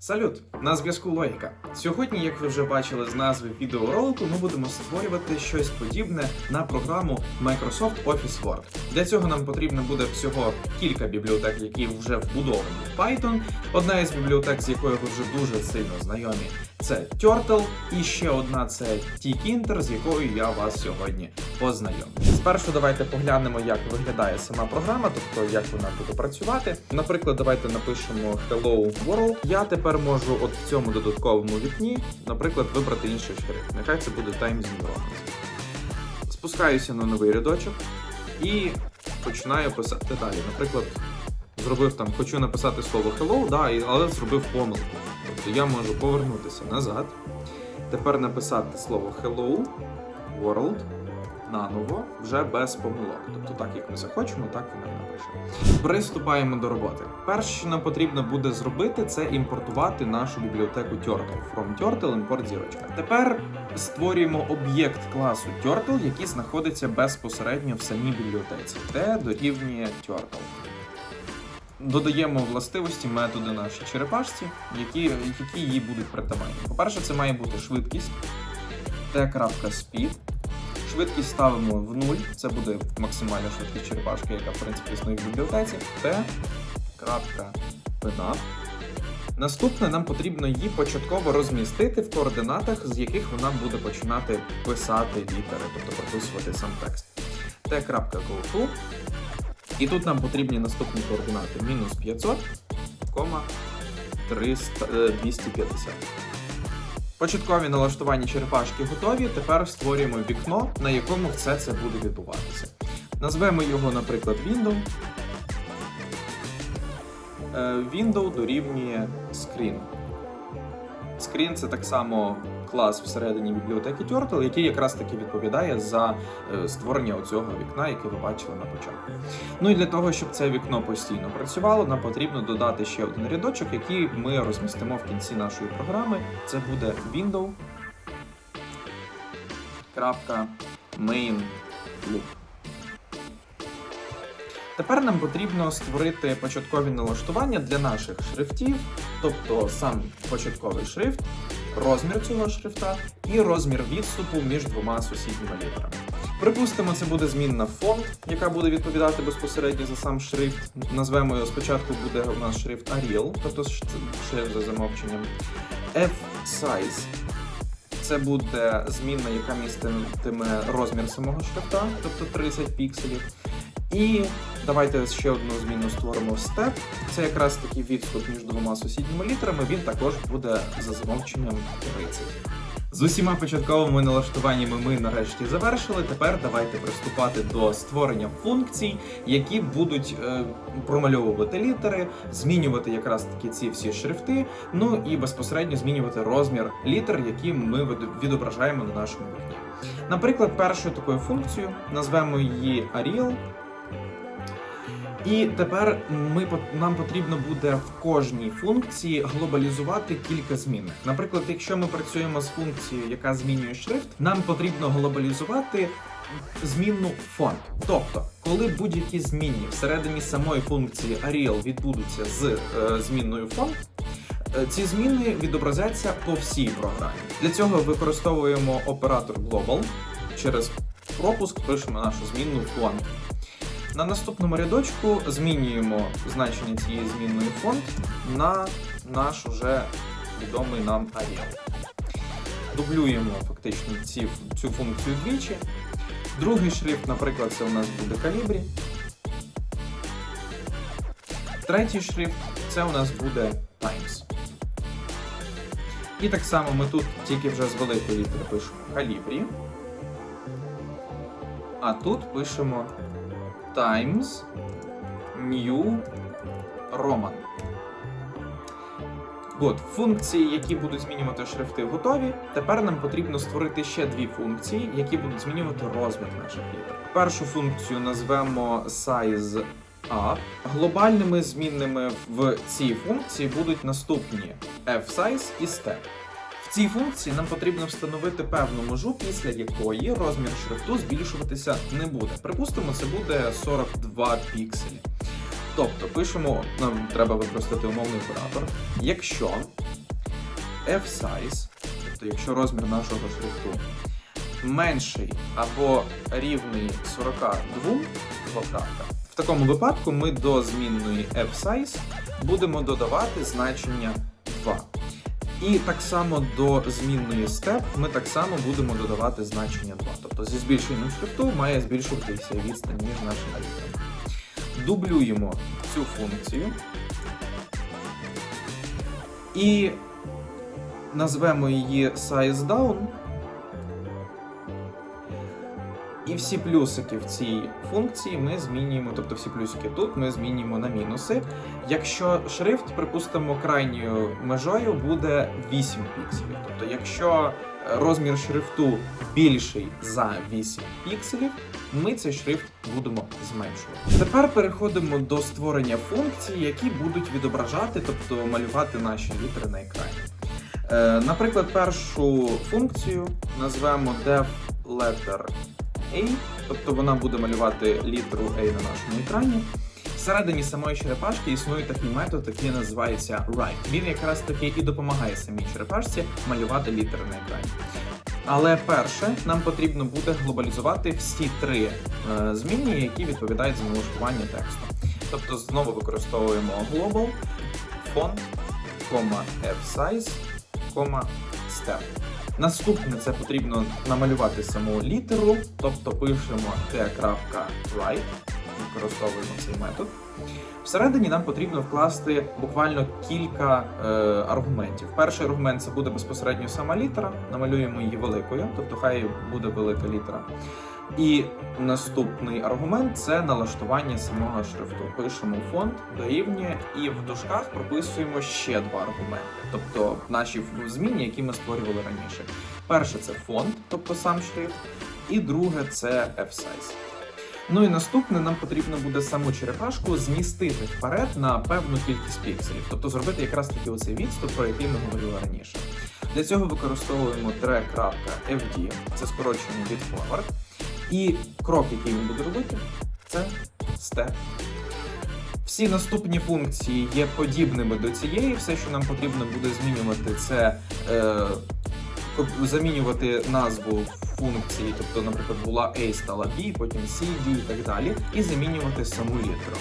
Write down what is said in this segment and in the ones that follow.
Салют! На зв'язку Логіка. Сьогодні, як ви вже бачили з назви відеоролику, ми будемо створювати щось подібне на програму Microsoft Office Word. Для цього нам потрібно буде всього кілька бібліотек, які вже вбудовані в Python. Одна із бібліотек, з якою ви вже дуже сильно знайомі, це Turtle, і ще одна це Tkinter, з якою я вас сьогодні познайомлю. Спершу давайте поглянемо, як виглядає сама програма, тобто як вона буде працювати. Наприклад, давайте напишемо Hello World. Я тепер можу от в цьому додатковому вікні, наприклад, вибрати інший шрифт. Нехай це буде Times New Roman. Спускаюся на новий рядочок і починаю писати далі. Наприклад, зробив там, хочу написати слово hello, да, але зробив помилку. Тобто я можу повернутися назад. Тепер написати слово hello world наново, вже без помилок. Тобто так, як ми захочемо, так воно і напишемо. Приступаємо до роботи. Перше, що нам потрібно буде зробити, це імпортувати нашу бібліотеку Turtle. From Turtle import зірочка. Тепер створюємо об'єкт класу Turtle, який знаходиться безпосередньо в самій бібліотеці, де дорівнює Turtle. Додаємо властивості методи нашій черепашці, які, які їй будуть притаманні. По-перше, це має бути швидкість t.speed. Швидкість ставимо в 0, це буде максимальна швидкість черепашки, яка в принципі існує в бібліотеці. t.pena. Наступне нам потрібно її початково розмістити в координатах, з яких вона буде починати писати літери, тобто прописувати сам текст. t.goto. І тут нам потрібні наступні координати: мінус 500, кома 300, е, 250. Початкові налаштування черепашки готові. Тепер створюємо вікно, на якому все це буде відбуватися. Назвемо його, наприклад, Window. Е, Window дорівнює Screen. Screen це так само клас всередині бібліотеки Turtle, який якраз таки відповідає за е, створення оцього вікна, яке ви бачили на початку. Ну і для того, щоб це вікно постійно працювало, нам потрібно додати ще один рядочок, який ми розмістимо в кінці нашої програми. Це буде window. main loop. Тепер нам потрібно створити початкові налаштування для наших шрифтів, тобто сам початковий шрифт, розмір цього шрифта і розмір відступу між двома сусідніми літерами. Припустимо, це буде змінна фонд, яка буде відповідати безпосередньо за сам шрифт. Назвемо його спочатку буде у нас шрифт Arial, тобто шрифт за замовченням. F-size це буде змінна, яка міститиме розмір самого шрифта, тобто 30 пікселів. І давайте ще одну зміну створимо step. Це якраз такий відступ між двома сусідніми літерами. Він також буде за замовченням 30. З усіма початковими налаштуваннями ми нарешті завершили. Тепер давайте приступати до створення функцій, які будуть е, промальовувати літери, змінювати якраз таки ці всі шрифти, ну і безпосередньо змінювати розмір літер, які ми від- відображаємо на нашому вікні. Наприклад, першою такою функцією назвемо її Arial. І тепер ми нам потрібно буде в кожній функції глобалізувати кілька змінних. Наприклад, якщо ми працюємо з функцією, яка змінює шрифт, нам потрібно глобалізувати змінну фонд. Тобто, коли будь-які змінні всередині самої функції Arial відбудуться з е, змінною фонд, е, ці зміни відобразяться по всій програмі. Для цього використовуємо оператор global. Через пропуск пишемо нашу змінну фонд. На наступному рядочку змінюємо значення цієї змінної фонд на наш уже відомий нам Arial. Дублюємо фактично ці, цю функцію двічі. Другий шрифт, наприклад, це у нас буде Calibri. Третій шрифт це у нас буде Times. І так само ми тут тільки вже з великої літери пишемо Calibri. А тут пишемо Times New Roman. От, функції, які будуть змінювати шрифти, готові. Тепер нам потрібно створити ще дві функції, які будуть змінювати розмір наших літер. Першу функцію назвемо size up. Глобальними змінними в цій функції будуть наступні f-size і step. Цій функції нам потрібно встановити певну межу, після якої розмір шрифту збільшуватися не буде. Припустимо, це буде 42 пікселі. Тобто пишемо, нам треба використати умовний оператор. Якщо F-size, тобто якщо розмір нашого шрифту менший або рівний 42 двокрапка, в такому випадку ми до змінної F-size будемо додавати значення 2. І так само до змінної step ми так само будемо додавати значення 2. Тобто зі збільшенням шрифту має збільшуватися відстань між нашими літерами. Дублюємо цю функцію і назвемо її SizeDown. І всі плюсики в цій функції ми змінюємо, тобто всі плюсики тут ми змінюємо на мінуси. Якщо шрифт, припустимо, крайньою межою буде 8 пікселів. Тобто, якщо е, розмір шрифту більший за 8 пікселів, ми цей шрифт будемо зменшувати. Тепер переходимо до створення функцій, які будуть відображати, тобто малювати наші літери на екрані. Е, Наприклад, першу функцію назвемо def letter A, тобто вона буде малювати літеру A на нашому екрані. Всередині самої черепашки існує такий метод, який називається write. Він якраз таки і допомагає самій черепашці малювати літери на екрані. Але перше, нам потрібно буде глобалізувати всі три е, змінні, які відповідають за налаштування тексту. Тобто знову використовуємо global, font, кома f-size, step. Наступне це потрібно намалювати саму літеру, тобто пишемо t.write, використовуємо цей метод. Всередині нам потрібно вкласти буквально кілька е, аргументів. Перший аргумент це буде безпосередньо сама літера, намалюємо її великою, тобто хай буде велика літера. І наступний аргумент це налаштування самого шрифту. Пишемо фонд, дорівнює, і в дужках прописуємо ще два аргументи, тобто наші зміни, які ми створювали раніше. Перше це фонд, тобто сам шрифт, і друге це F-size. Ну і наступне нам потрібно буде саму черепашку змістити вперед на певну кількість пікселів, тобто зробити якраз таки оцей відступ, про який ми говорили раніше. Для цього використовуємо tre.fd, це скорочення від forward. І крок, який він буде робити, це степ. Всі наступні функції є подібними до цієї. Все, що нам потрібно буде змінювати, це е, замінювати назву функції, тобто, наприклад, була A стала B, потім C, D і так далі, і замінювати саму літеру.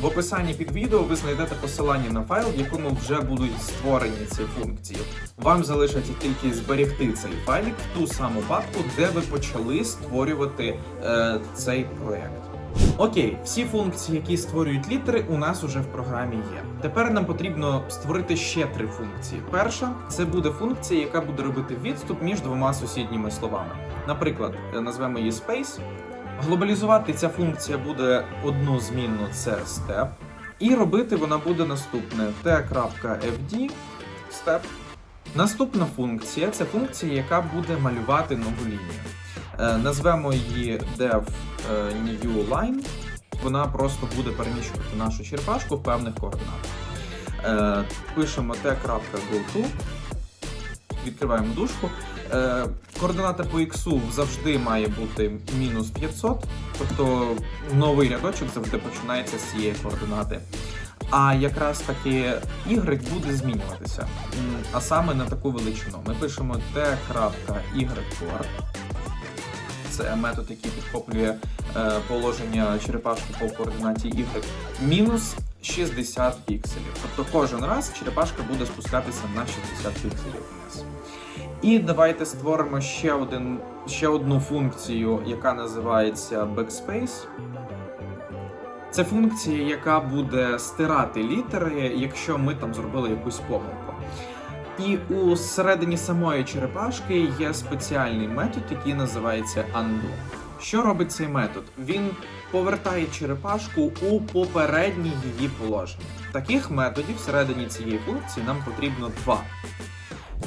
В описанні під відео ви знайдете посилання на файл, в якому вже будуть створені ці функції. Вам залишиться тільки зберегти цей файлик в ту саму папку, де ви почали створювати е, цей проект. Окей, всі функції, які створюють літери, у нас уже в програмі є. Тепер нам потрібно створити ще три функції. Перша це буде функція, яка буде робити відступ між двома сусідніми словами. Наприклад, е, назвемо її space. Глобалізувати ця функція буде одну змінну це step. І робити вона буде наступне t.fd step. Наступна функція це функція, яка буде малювати нову лінію. Е, Назвемо її dev е, new line. Вона просто буде переміщувати нашу черепашку в певних координатах. Е, Пишемо t.goto, відкриваємо дужку. Е, Координата по x завжди має бути мінус 500, тобто новий рядочок завжди починається з цієї координати. А якраз таки y буде змінюватися. А саме на таку величину. Ми пишемо t.ycore. Це метод, який підхоплює е, положення черепашки по координаті y. Мінус 60 пікселів. Тобто кожен раз черепашка буде спускатися на 60 пікселів вниз. І давайте створимо ще, один, ще одну функцію, яка називається Backspace. Це функція, яка буде стирати літери, якщо ми там зробили якусь помилку. І у середині самої черепашки є спеціальний метод, який називається undo. Що робить цей метод? Він повертає черепашку у попереднє її положення. Таких методів всередині цієї функції нам потрібно два.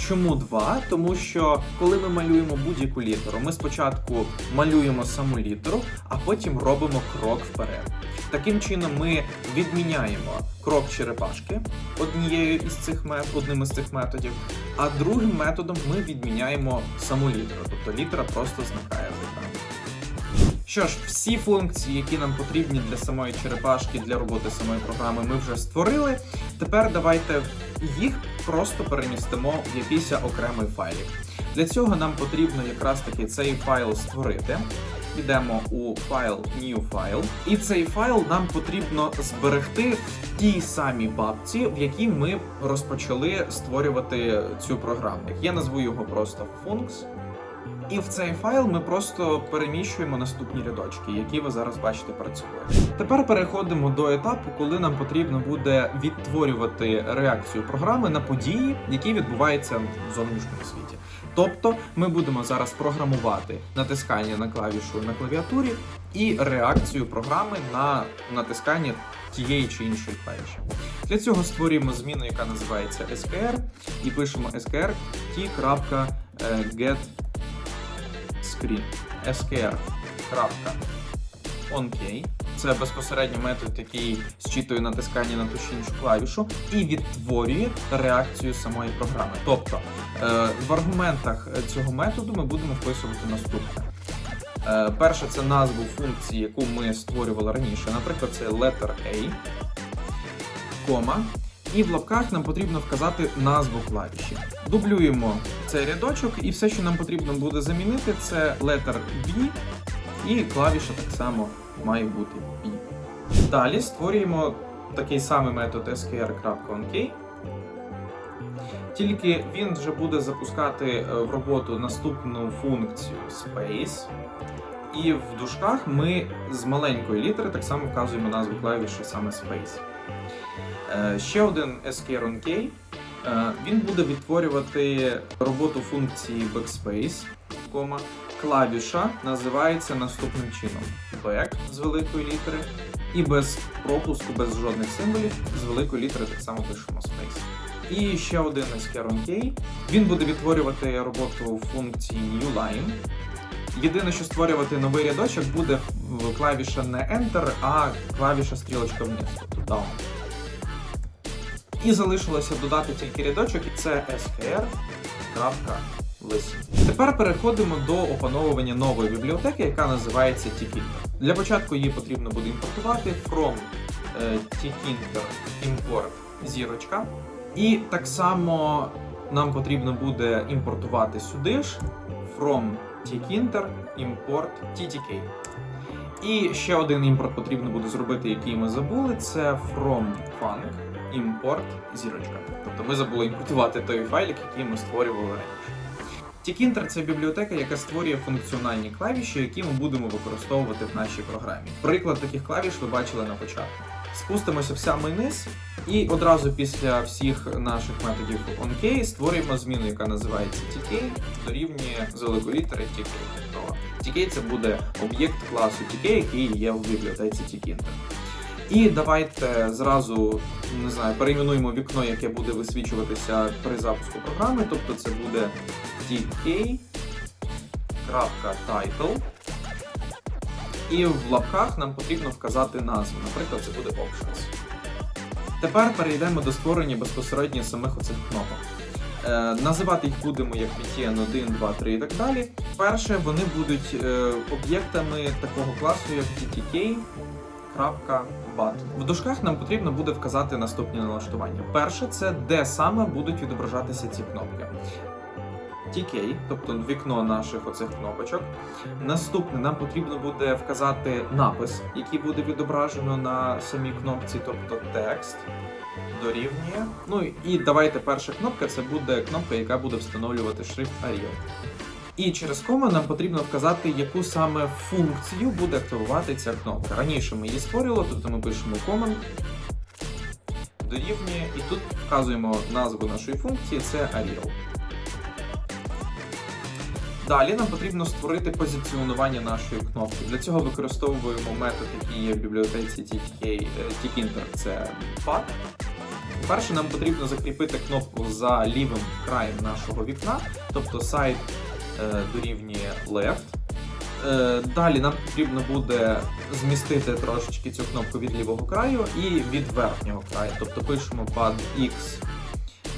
Чому два? Тому що коли ми малюємо будь-яку літеру, ми спочатку малюємо саму літеру, а потім робимо крок вперед. Таким чином, ми відміняємо крок черепашки однією із цих мет... одним із цих методів, а другим методом ми відміняємо саму літеру, тобто літера просто зникає. Що ж, всі функції, які нам потрібні для самої черепашки, для роботи самої програми, ми вже створили. Тепер давайте їх просто перемістимо в якийсь окремий файлик. Для цього нам потрібно якраз таки цей файл створити. Йдемо у файл New File, і цей файл нам потрібно зберегти в тій самій папці, в якій ми розпочали створювати цю програму. Я назву його просто Funks. І в цей файл ми просто переміщуємо наступні рядочки, які ви зараз бачите перед собою. Тепер переходимо до етапу, коли нам потрібно буде відтворювати реакцію програми на події, які відбуваються в зовнішньому світі. Тобто ми будемо зараз програмувати натискання на клавішу на клавіатурі і реакцію програми на натискання тієї чи іншої клавіші. Для цього створюємо зміну, яка називається skr, і пишемо skr t.get screen skr. OnKey. Це безпосередньо метод, який зчитує натискання на ту чи іншу клавішу і відтворює реакцію самої програми. Тобто е, в аргументах цього методу ми будемо вписувати наступне. Е, перше це назву функції, яку ми створювали раніше. Наприклад, це letter A, кома. І в лапках нам потрібно вказати назву клавіші. Дублюємо цей рядочок, і все, що нам потрібно буде замінити, це letter B, і клавіша так само має бути B. Далі створюємо такий самий метод skr.onk, тільки він вже буде запускати е, в роботу наступну функцію space. І в дужках ми з маленької літери так само вказуємо назву клавіші саме space. Е, Ще один skr.onk. Е, Він буде відтворювати роботу функції backspace, кома. Клавіша називається наступним чином: back з великої літери, і без пропуску, без жодних символів, з великої літери так само пишемо space. І ще один skr.onk. Він буде відтворювати роботу функції newline. Єдине, що створювати новий рядочок буде клавіша не Enter, а клавіша стрілочка вниз, тобто down. І залишилося додати тільки рядочок, і це skr.listen. Тепер переходимо до опановування нової бібліотеки, яка називається Tkinter. Для початку її потрібно буде імпортувати from е, Tkinter import зірочка. І так само нам потрібно буде імпортувати сюди ж from tkinter import ttk. І ще один імпорт потрібно буде зробити, який ми забули, це from funk import зірочка. Тобто ми забули імпортувати той файлик, який ми створювали раніше. Tkinter – це бібліотека, яка створює функціональні клавіші, які ми будемо використовувати в нашій програмі. Приклад таких клавіш ви бачили на початку. Спустимося в самий низ, і одразу після всіх наших методів onKey створюємо зміну, яка називається tk, дорівнює великої літери tk. Тобто tk це буде об'єкт класу tk, який є в бібліотеці tkinter. І давайте зразу не знаю, перейменуємо вікно, яке буде висвічуватися при запуску програми. Тобто це буде tk.title. І в лапках нам потрібно вказати назву. Наприклад, це буде Options. Тепер перейдемо до створення безпосередньо самих оцих кнопок. Е, називати їх будемо як BTN 1, 2, 3 і так далі. Перше, вони будуть е, об'єктами такого класу, як TTK. В дужках нам потрібно буде вказати наступні налаштування. Перше, це де саме будуть відображатися ці кнопки. TK, тобто вікно наших оцих кнопочок. Наступне нам потрібно буде вказати напис, який буде відображено на самій кнопці, тобто текст дорівнює. Ну і давайте перша кнопка це буде кнопка, яка буде встановлювати шрифт Arial. І через кома нам потрібно вказати, яку саме функцію буде активувати ця кнопка. Раніше ми її створювали, тобто ми пишемо command дорівнює, і тут вказуємо назву нашої функції, це Arial. Далі нам потрібно створити позиціонування нашої кнопки. Для цього використовуємо метод, який є в бібліотеці TTK, е, Tkinter, це path. Перше, нам потрібно закріпити кнопку за лівим краєм нашого вікна, тобто е, дорівнює left. Е, Далі нам потрібно буде змістити трошечки цю кнопку від лівого краю і від верхнього краю. Тобто пишемо pad X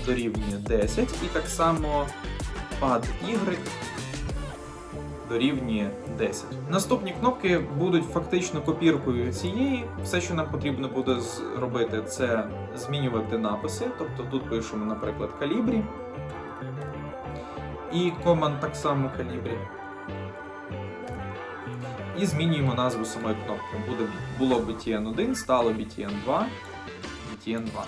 дорівнює 10 і так само pad Y дорівнює 10. Наступні кнопки будуть фактично копіркою цієї. Все, що нам потрібно буде зробити, це змінювати написи. Тобто тут пишемо, наприклад, калібрі. І команд так само калібрі. І змінюємо назву самої кнопки. Буде, було BTN1, стало BTN2, BTN2.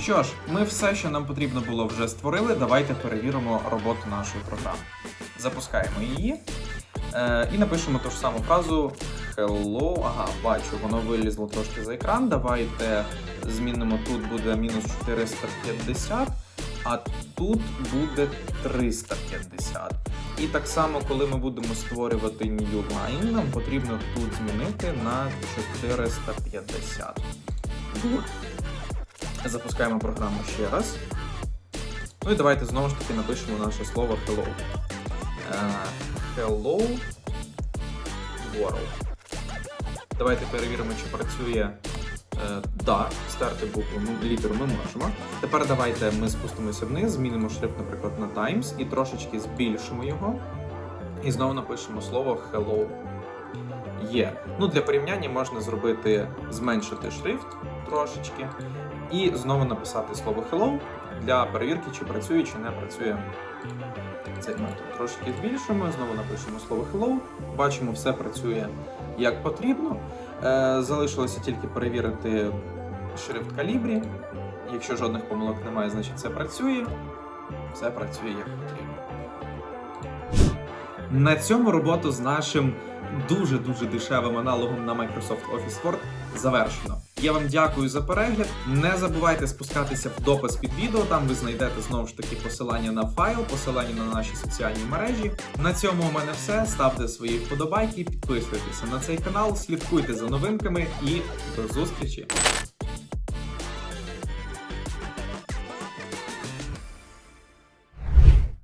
Що ж, ми все, що нам потрібно було, вже створили. Давайте перевіримо роботу нашої програми. Запускаємо її е, і напишемо ту ж саму фразу Hello. Ага, бачу, воно вилізло трошки за екран. Давайте змінимо тут буде мінус 450, а тут буде 350. І так само, коли ми будемо створювати new line, нам потрібно тут змінити на 450. Good. Запускаємо програму ще раз. Ну і давайте знову ж таки напишемо наше слово hello. Е, hello world. Давайте перевіримо, чи працює. Е, да, стерти букву, ну, літеру ми можемо. Тепер давайте ми спустимося вниз, змінимо шрифт, наприклад, на Times і трошечки збільшимо його. І знову напишемо слово hello. Є. Ну, для порівняння можна зробити зменшити шрифт трошечки. І знову написати слово hello для перевірки, чи працює, чи не працює цей метод. Трошки збільшимо, знову напишемо слово hello. Бачимо, все працює як потрібно. Е, залишилося тільки перевірити шрифт калібрі. Якщо жодних помилок немає, значить все працює. Все працює як потрібно. На цьому роботу з нашим дуже-дуже дешевим аналогом на Microsoft Office Word завершено. Я вам дякую за перегляд. Не забувайте спускатися в допис під відео. Там ви знайдете знову ж таки посилання на файл, посилання на наші соціальні мережі. На цьому у мене все. Ставте свої вподобайки, підписуйтеся на цей канал, слідкуйте за новинками і до зустрічі!